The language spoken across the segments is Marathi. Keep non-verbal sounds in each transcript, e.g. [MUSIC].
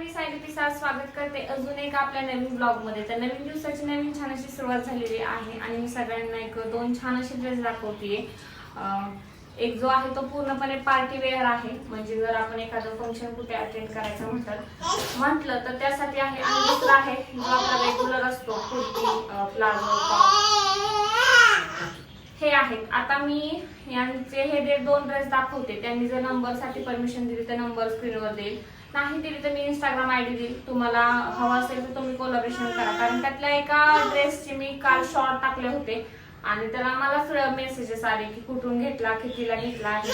मी सायली पिसाळ स्वागत करते. अजून एक आपल्या नवीन ब्लॉगमध्ये तर नवीन दिवसाची नवीन छान अशी सुरुवात झालेली आहे आणि मी सगळ्यांना एक दोन छान असे ड्रेस दाखवते एक जो आहे तो पूर्णपणे पार्टी वेअर आहे. म्हणजे जर आपण एखादं फंक्शन कुठे अटेंड करायचं म्हटलं म्हटलं तर त्यासाठी आहे आणि दुसरा आहे जो आपला रेग्युलर असतो कुर्ती प्लाझो हे आहेत आता मी यांचे हे दोन ड्रेस दाखवते त्यांनी जर नंबरसाठी परमिशन दिली तर नंबर स्क्रीनवर देईल. नाही दिली तर मी इंस्टाग्राम आय डी देईल. तुम्हाला हवा असेल तर तुम्ही कोलॅबरेशन करा. कारण त्यातल्या एका ड्रेसचे मी काल शॉर्ट टाकले होते. आणि त्याला मला मेसेजेस आले की कुठून घेतला कितीला घेतला आहे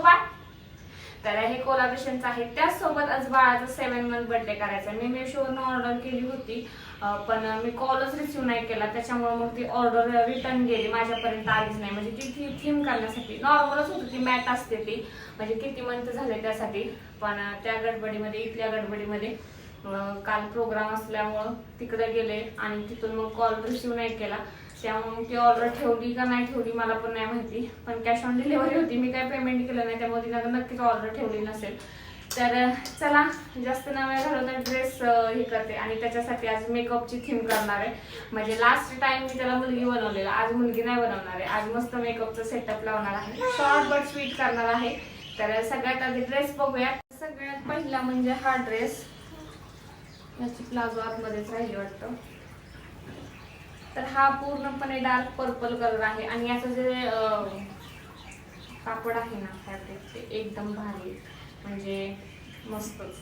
बाय तर हे कोलॅबरेशनचं आहे त्याचसोबत आज बाळाचा सेवन मंथ बर्थडे करायचा मी मेशोवरनं ऑर्डर केली होती पण मी कॉलच रिसिव्ह नाही केला. त्याच्यामुळे मग ती ऑर्डर रिटर्न गेली. माझ्यापर्यंत आलीच नाही. म्हणजे ती थी थीम करण्यासाठी. नॉर्मलच होती ती मॅट असते ती. म्हणजे किती मंथ झाले त्यासाठी. पण त्या गडबडीमध्ये इथल्या गडबडीमध्ये काल प्रोग्राम असल्यामुळं तिकडे गेले आणि तिथून मग कॉल रिसिव्ह नाही केला. त्यामुळे ती ऑर्डर ठेवली का नाही ठेवली मला पण नाही माहिती. पण कॅश ऑन डिलिव्हरी होती. मी काय पेमेंट केलं नाही. त्यामुळे तिनं नक्कीच ऑर्डर ठेवली नसेल. तर चला जास्त नव्या घालून ड्रेस हे करते. आणि त्याच्यासाठी आज मेकअपची थीम करणार आहे. म्हणजे लास्ट टाइम मी त्याला मुलगी बनवलेला. आज मुलगी नाही बनवणार आहे. आज मस्त मेकअपचं सेटअप लावणार आहे. शॉर्ट बट स्वीट करणार आहे. तर सगळ्यात आधी ड्रेस बघूया. सगळ्यात पहिला म्हणजे हा ड्रेस याची प्लाझो आतमध्येच राहिली वाटतं. तर हा पूर्णपणे डार्क पर्पल कलर आहे आणि याचं जे कापड आहे ना फॅब्रिकचे एकदम भारी म्हणजे मस्तच.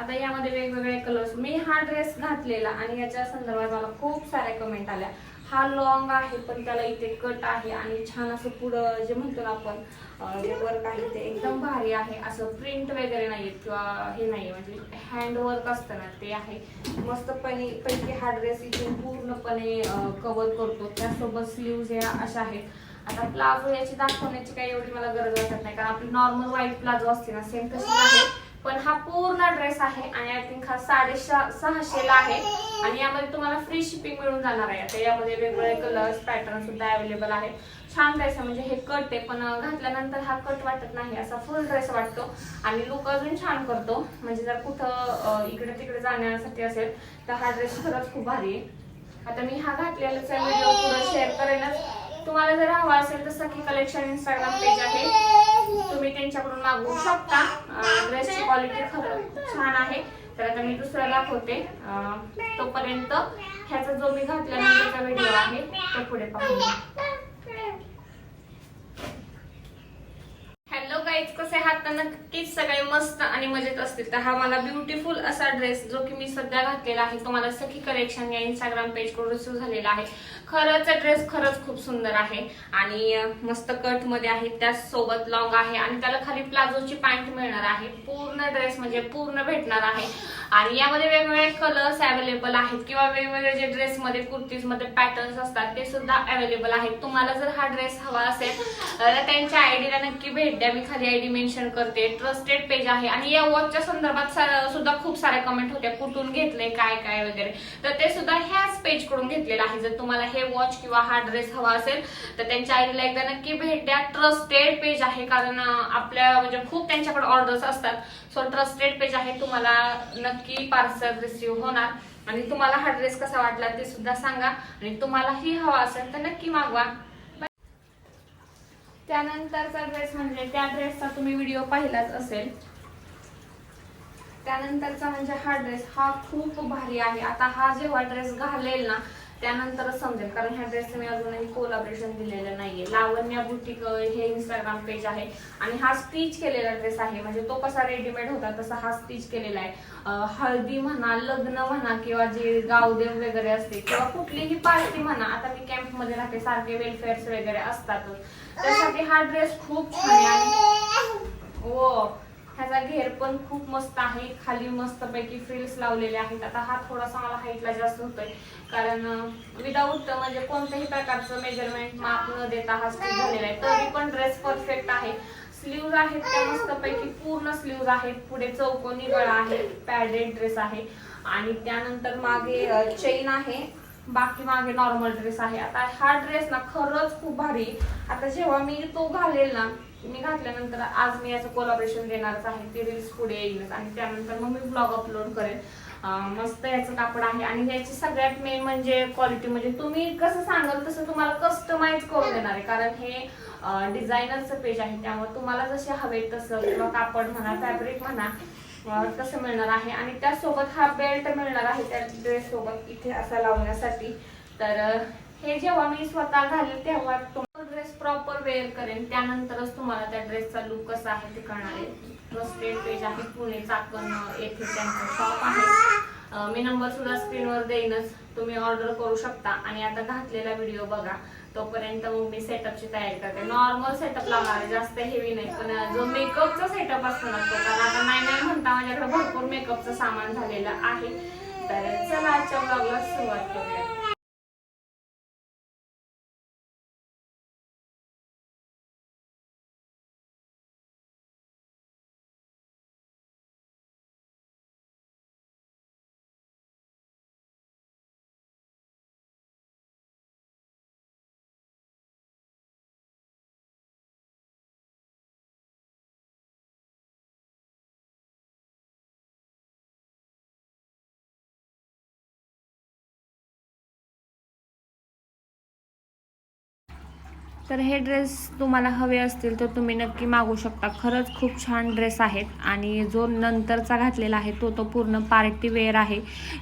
आता यामध्ये वेगवेगळे कलर्स मी हा ड्रेस घातलेला आणि याच्या संदर्भात मला खूप साऱ्या कमेंट आल्या. हा लॉंग आहे पण त्याला इथे कट आहे आणि छान असं पुढं जे म्हणतो ना आपण जे वर्क आहे ते एकदम भारी आहे. असं प्रिंट वगैरे नाही आहेत किंवा हे नाहीये. म्हणजे हँड वर्क असतं ना ते आहे. मस्तपणे पैकी हा ड्रेस इथे पूर्णपणे कव्हर करतो. त्यासोबत स्लीव्ज या अशा आहेत. आता प्लाझो याची दाखवण्याची काही एवढी मला गरज वाटत नाही. कारण आपली नॉर्मल व्हाईट प्लाझो असते ना सेम तशी आहे. पण हा पूर्ण ड्रेस आहे आणि आय थिंक हा साडेसहा सहाशेला आहे. आणि यामध्ये तुम्हाला फ्री शिपिंग मिळून जाणार आहे. आता यामध्ये वेगवेगळे कलर्स पॅटर्न सुद्धा अवेलेबल आहेत. छान ड्रेस आहे. म्हणजे हे कट आहे पण घातल्यानंतर हा कट वाटत नाही. असा फुल ड्रेस वाटतो. आणि लुक अजून छान करतो. म्हणजे जर कुठं इकडे तिकडे जाण्यासाठी असेल तर हा ड्रेस खरंच खूप भारी आहे. आता मी हा घातलेलाचा व्हिडिओ पुढे शेअर करेनच तुम्हाला जर हवा असेल तर सखी कलेक्शन इंस्टाग्राम पेज आहे. तुम्ही मागवू शकता. ड्रेसची क्वालिटी खरं छान आहे. तर आता मी दुसरा दाखवते. तोपर्यंत ह्याचा जो मी घातल्यानंतरचा व्हिडिओ आहे तो पुढे पाहूया गाईज कसे आहात तर नक्कीच सगळे मस्त आणि मजेत असतील. तर हा मला ब्युटिफुल असा ड्रेस जो की मी सध्या घातलेला आहे तो मला सखी कलेक्शन या इंस्टाग्राम पेजकडून रिसीव्ह झालेला आहे. खरंच ड्रेस खरंच खूप सुंदर आहे आणि मस्त कटमध्ये आहे त्यासोबत लॉंग आहे आणि त्याला खाली प्लाझोची पॅन्ट मिळणार आहे. पूर्ण ड्रेस म्हणजे पूर्ण भेटणार आहे. आणि यामध्ये वेगवेगळे कलर्स अवेलेबल आहेत किंवा वेगवेगळे जे ड्रेस मध्ये कुर्तीजमध्ये पॅटर्न्स असतात ते सुद्धा अवेलेबल आहेत. तुम्हाला जर हा ड्रेस हवा असेल तर त्यांच्या आयडीला नक्की भेट द्या. मी खाली आयडी मेन्शन करते. ट्रस्टेड पेज आहे. आणि या वॉचच्या संदर्भात सुद्धा खूप साऱ्या कमेंट होत्या. कुठून घेतले काय काय वगैरे. तर ते सुद्धा ह्याच पेजकडून घेतलेलं आहे. जर तुम्हाला हे वॉच किंवा हा ड्रेस हवा असेल तर त्यांच्या आयडीला एकदा नक्की भेट द्या. ट्रस्टेड पेज आहे. कारण आपल्या म्हणजे खूप त्यांच्याकडे ऑर्डर्स असतात. सो ट्रस्टेड पेज आहे तुम्हाला नक्की पार्सल रिसिव्ह होणार. आणि तुम्हाला हा ड्रेस कसा वाटला ते सुद्धा सांगा. आणि तुम्हालाही हवा असेल तर नक्की मागवा. त्यानंतरचा ड्रेस म्हणजे त्या ड्रेसचा तुम्ही व्हिडिओ पाहिलाच असेल. त्यानंतरचा म्हणजे हा ड्रेस हा खूप भारी आहे. आता हा जेव्हा ड्रेस घालेल ना त्यानंतरच समजेल कारण ह्या ड्रेसचं मी अजूनही कोलाबरेशन दिलेलं नाहीये. लावण्या बुटीक हे इंस्टाग्राम पेज आहे. आणि हा स्टिच केलेला ड्रेस आहे. म्हणजे तो कसा रेडीमेड होता तसा हा स्टिच केलेला आहे. हळदी म्हणा लग्न म्हणा किंवा जे गावदेव वगैरे असते किंवा कुठलीही पार्टी म्हणा आता मी कॅम्पमध्ये राहते सारखे वेलफेअर्स वगैरे असतातच. त्यासाठी हा ड्रेस खूप छान आहे. आणि हो. ह्याचा घेर पण खूप मस्त आहे. खाली मस्त पैकी फ्रिल्स लावलेले आहेत. आता हा थोडासा मला हाईटला जास्त होतोय. कारण विदाऊट म्हणजे कोणत्याही प्रकारचं मेजरमेंट माप न देता हा स्टिच झालेला आहे. तरी पण ड्रेस परफेक्ट आहे. स्लीव्ज आहेत त्या मस्त पैकी पूर्ण स्लीव्ज आहेत. पुढे चौकोनी गळा आहे. पॅडेड ड्रेस आहे. आणि त्यानंतर मागे चेन आहे. बाकी मागे नॉर्मल ड्रेस आहे. आता हा ड्रेस ना खरंच खूप भारी. आता जेव्हा मी तो घालेल ना मी घातल्यानंतर आज मी याचं कोलॅबरेशन देणारच आहे ती रील्स पुढे येईलच. आणि त्यानंतर मग मी ब्लॉग अपलोड करेन. मस्त याचं कापड आहे. आणि याची सगळ्यात मेन म्हणजे क्वालिटी म्हणजे तुम्ही कसं सांगाल तसं तुम्हाला कस्टमाइज करून देणार आहे. कारण हे डिझायनरचं पेज आहे. त्यामुळे तुम्हाला जसे हवे तसं किंवा कापड म्हणा फॅब्रिक म्हणा तसं मिळणार आहे. आणि त्यासोबत हा बेल्ट मिळणार आहे. त्या ड्रेस सोबत इथे असा लावण्यासाठी. तर हे जेव्हा मी स्वतः घालेल तेव्हा ड्रेस प्रॉपर वेअर करेन. त्यानंतरच तुम्हाला त्या ड्रेसचा लुक कसा आहे ते कळणार आहे. ट्रस्टेड पेज आहे पुणे चाकण येथे त्यांचं शॉप आहे. मी नंबर सुद्धा स्क्रीनवर देईनच. तुम्ही ऑर्डर करू शकता. आणि आता घातलेला व्हिडिओ बघा. तोपर्यंत मग मी सेटअपची तयारी करते. नॉर्मल सेटअप लावणार आहे. जास्त हेवी नाही. पण जो मेकअपचा सेटअप असतो ना तो. कारण आता नाही नाही म्हणता माझ्याकडे भरपूर मेकअपचं सामान झालेलं आहे. तर चला आजच्या ब्लॉगला सुरुवात करूया. तर हे ड्रेस तुम्हाला हवे असतील तर तुम्ही नक्की मागू शकता. खरंच खूप छान ड्रेस आहेत आणि जो नंतरचा घातलेला आहे तो तो पूर्ण पार्टी वेअर आहे.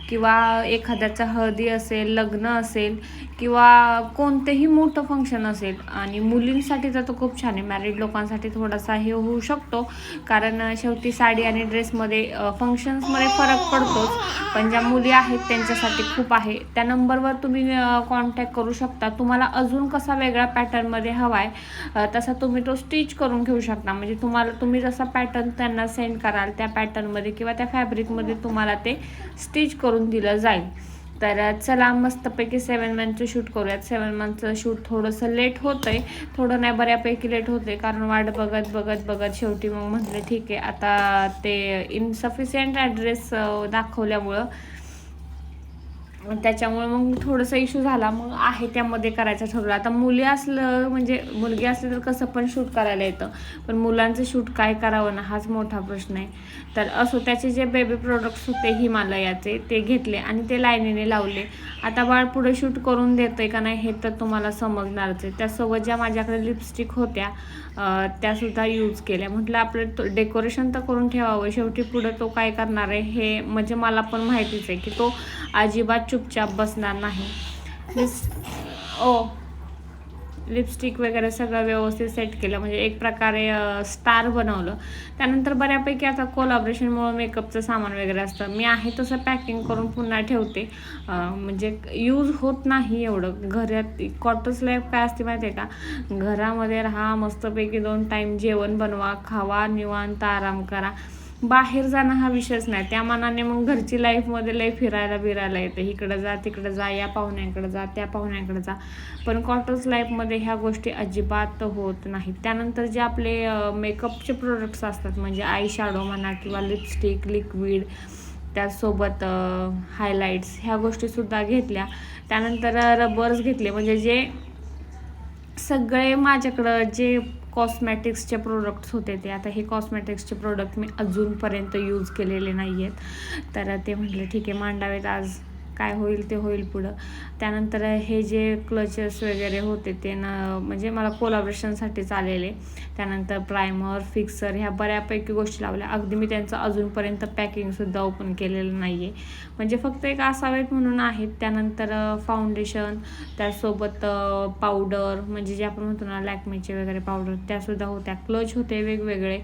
किंवा एखाद्याचं हळदी असेल लग्न असेल किंवा कोणतेही मोठं फंक्शन असेल आणि मुलींसाठी तर तो खूप छान आहे. मॅरिड लोकांसाठी थोडासा हे होऊ शकतो. कारण शेवटी साडी आणि ड्रेसमध्ये फंक्शन्समध्ये फरक पडतोच. पण ज्या मुली आहेत त्यांच्यासाठी खूप आहे. त्या नंबरवर तुम्ही कॉन्टॅक्ट करू शकता. तुम्हाला अजून कसा वेगळा पॅटर्नमध्ये हवा आहे तसा तुम्ही तो स्टिच करून घेऊ शकता. म्हणजे तुम्हाला तुम्ही जसा पॅटर्न त्यांना सेंड कराल त्या पॅटर्नमध्ये किंवा त्या फॅब्रिकमध्ये तुम्हाला ते स्टिच करून दिलं जाईल. तर चला मस्तपैकी सेवन मंथचं शूट करूयात. सेवन मंथचं शूट थोडंसं लेट होतं आहे थोडं नाही बऱ्यापैकी लेट होते कारण वाट बघत बघत बघत शेवटी मग म्हटलं ठीक आहे आता ते इनसफिशियंट ॲड्रेस दाखवल्यामुळं त्याच्यामुळे मग थोडंसं इश्यू झाला. मग आहे त्यामध्ये करायचं ठरवलं. आता मुली असलं म्हणजे मुलगी असली तर कसं पण शूट करायला येतं. पण मुलांचं शूट काय करावं ना हाच मोठा प्रश्न आहे. तर असो त्याचे जे बेबी प्रोडक्ट्स होते हिमालयाचे ते घेतले आणि ते लाईनीने लावले. आता बाळ पुढे शूट करून देतंय का नाही हे तर तुम्हाला समजणारच आहे. त्यासोबत ज्या माझ्याकडे लिपस्टिक होत्या त्यासुद्धा यूज केल्या. म्हटलं आपलं डेकोरेशन तर करून ठेवावं. शेवटी पुढं तो काय करणार आहे हे म्हणजे मला पण माहितीच आहे की तो अजिबात चुपचाप बसणार नाही. ओ लिपस्टिक वगैरे सगळं व्यवस्थित सेट केलं. म्हणजे एक प्रकारे स्टार बनवलं. त्यानंतर बऱ्यापैकी आता कोलाब्रेशनमुळं मेकअपचं सामान वगैरे असतं. मी आहे तसं पॅकिंग करून पुन्हा ठेवते. म्हणजे यूज होत नाही एवढं. घरात क्वार्टर्स लाईफ काय असते माहिती आहे का? घरामध्ये राहा मस्तपैकी दोन टाईम जेवण बनवा खावा निवांत आराम करा. बाहेर जाणं हा विषयच नाही. त्या मानाने मग घरची लाईफमध्ये लय फिरायला बिरायला येते. इकडं जा तिकडं जा या पाहुण्याकडे जा त्या पाहुण्याकडे जा. पण क्वार्टर्स लाईफमध्ये ह्या गोष्टी अजिबात होत नाहीत. त्यानंतर जे आपले मेकअपचे प्रोडक्ट्स असतात म्हणजे आय शॅडो म्हणा किंवा लिपस्टिक लिक्विड त्याचसोबत हायलाईट्स ह्या गोष्टीसुद्धा घेतल्या. त्यानंतर रबर्स घेतले. म्हणजे जे सगळे माझ्याकडं जे कॉस्मॅटिक्सचे प्रोडक्ट्स होते ते. आता हे कॉस्मॅटिक्सचे प्रोडक्ट मी अजूनपर्यंत यूज केलेले नाही आहेत तर ते म्हटलं ठीक आहे मांडावेत आज. काय होईल ते होईल पुढं. त्यानंतर हे जे क्लचेस वगैरे होते ते न म्हणजे मला कोलॅबरेशनसाठीच आलेले त्यानंतर प्रायमर फिक्सर ह्या बऱ्यापैकी गोष्टी लावल्या. अगदी मी त्यांचं अजूनपर्यंत पॅकिंगसुद्धा ओपन केलेलं नाही आहे म्हणजे फक्त एक असावेत म्हणून आहेत त्यानंतर फाउंडेशन त्यासोबत पावडर म्हणजे जे आपण म्हणतो ना लॅक्मेचे वगैरे पावडर त्यासुद्धा होत्या. क्लच होते वेगवेगळे.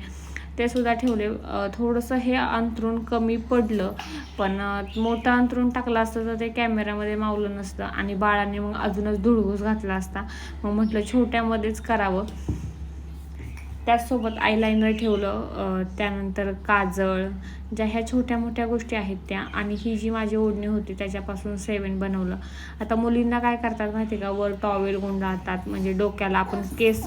ते सुद्धा ठेवले. थोडंसं हे अंतरून कमी पडलं पण मोठं अंतरून टाकलं असतं तर ते कॅमेऱ्यामध्ये मावलं नसतं आणि बाळाने मग अजूनच धुडघूस घातला असता. मग म्हटलं छोट्यामध्येच करावं. त्याचसोबत आयलायनर ठेवलं त्यानंतर काजळ ज्या ह्या छोट्या मोठ्या गोष्टी आहेत त्या आणि ही जी माझी ओढणी होती त्याच्यापासून सेवन बनवलं. आता मुलींना काय करतात माहिती आहे का? वर टॉवेल गुंडाळतात म्हणजे डोक्याला आपण केस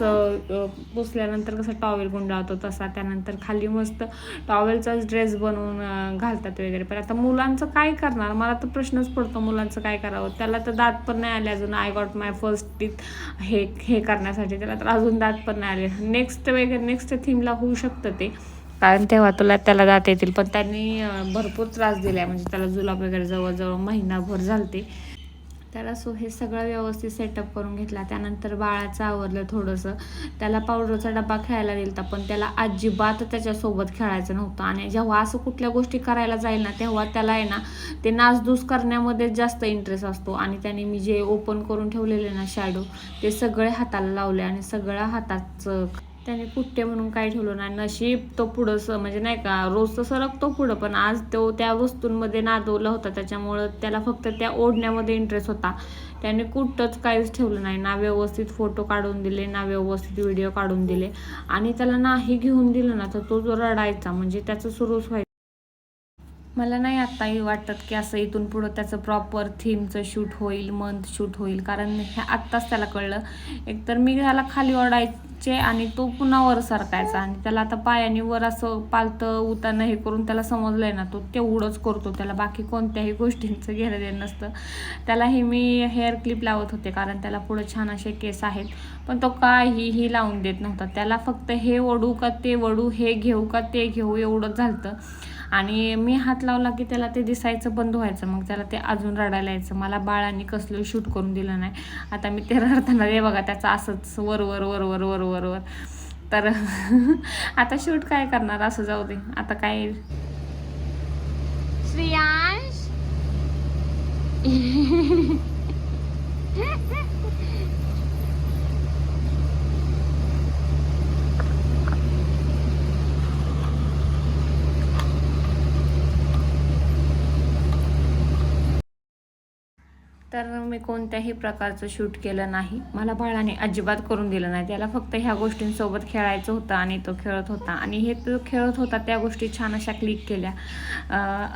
पुसल्यानंतर कसं टॉवेल गुंडाळतो तसा त्यानंतर खाली मस्त टॉवेलचाच ड्रेस बनवून घालतात वगैरे. पण आता मुलांचं काय करणार? मला तर प्रश्नच पडतो मुलांचं काय करावं? त्याला तर दात पण नाही आले अजून. I got my first teeth हे हे करण्यासाठी त्याला तर अजून दात पण नाही आले. नेक्स्ट वगैरे नेक्स्ट थीमला होऊ शकतं ते. कारण तेव्हा तुला त्याला जाता येतील. पण त्यांनी भरपूर त्रास दिला म्हणजे त्याला जुलाब वगैरे जवळजवळ महिनाभर झालते. त्याला सो हे सगळं व्यवस्थित सेटअप करून घेतला. त्यानंतर बाळाचं आवरलं थोडंसं. त्याला पावडरचा डबा खेळायला दिलता पण त्याला अजिबात त्याच्यासोबत खेळायचं नव्हतं. आणि जेव्हा असं कुठल्या गोष्टी करायला जाईल ना तेव्हा त्याला आहे ना ते नासधूस करण्यामध्ये जास्त इंटरेस्ट असतो. आणि त्याने मी जे ओपन करून ठेवलेले ना शॅडो ते सगळे हाताला लावले आणि सगळ्या हाताचं त्याने कुट्टे म्हणून काय ठेवलं नाही. नशीब तो पुढं स म्हणजे नाही का रोज तर सरकतो पुढं पण आज तो त्या वस्तूंमध्ये नादवला होता. त्याच्यामुळं त्याला फक्त त्या ओढण्यामध्ये इंटरेस्ट होता. त्याने कुठंच काहीच ठेवलं नाही. ना व्यवस्थित फोटो काढून दिले ना व्यवस्थित व्हिडिओ काढून दिले. आणि त्याला नाही घेऊन दिलं ना तर तो जो रडायचा म्हणजे त्याचं सुरूच व्हायचं. मला नाही आत्ताही वाटत की असं इथून पुढं त्याचं प्रॉपर थीमचं शूट होईल मंथ शूट होईल. कारण हे आत्ताच त्याला कळलं. एकतर मी त्याला खाली ओढायचे आणि तो पुन्हा वर सरकायचा आणि त्याला आता पायाने वर असं पालतं उतानं हे करून त्याला समजलंय ना तो तेवढंच करतो. त्याला बाकी कोणत्याही गोष्टींचं घेणं देणं नसतं. त्याला हे मी हेअर क्लिप लावत होते कारण त्याला पुढं छान असे केस आहेत. पण तो काहीही लावून देत नव्हता. त्याला फक्त हे ओढू का ते ओढू हे घेऊ का ते घेऊ एवढंच झालं आणि मी हात लावला की त्याला ते दिसायचं बंद व्हायचं मग त्याला ते अजून रडायला यायचं. मला बाळांनी कसलं शूट करून दिलं नाही. आता मी ते रडताना रे बघा त्याचं असंच वर वर वर वर वर वर वर. तर [LAUGHS] आता शूट काय करणार? असं जाऊ दे. आता काय? श्रियांश? तर मी कोणत्याही प्रकारचं शूट केलं नाही. मला बाळाने अजिबात करून दिलं नाही. त्याला फक्त ह्या गोष्टींसोबत खेळायचं होतं आणि तो खेळत होता. आणि हे तो खेळत होता त्या गोष्टी छान अशा क्लिक केल्या.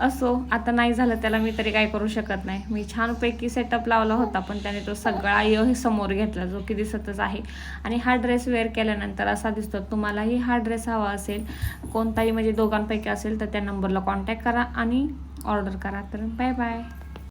असो आता नाही झालं त्याला मी तरी काय करू शकत नाही. मी छानपैकी सेटअप लावला होता पण त्याने तो सगळा य समोर घेतला जो की दिसतच आहे. आणि हा ड्रेस वेअर केल्यानंतर असा दिसतो तुम्हालाही हा ड्रेस हवा असेल कोणताही म्हणजे दोघांपैकी असेल तर त्या नंबरला कॉन्टॅक्ट करा आणि ऑर्डर करा. तर बाय बाय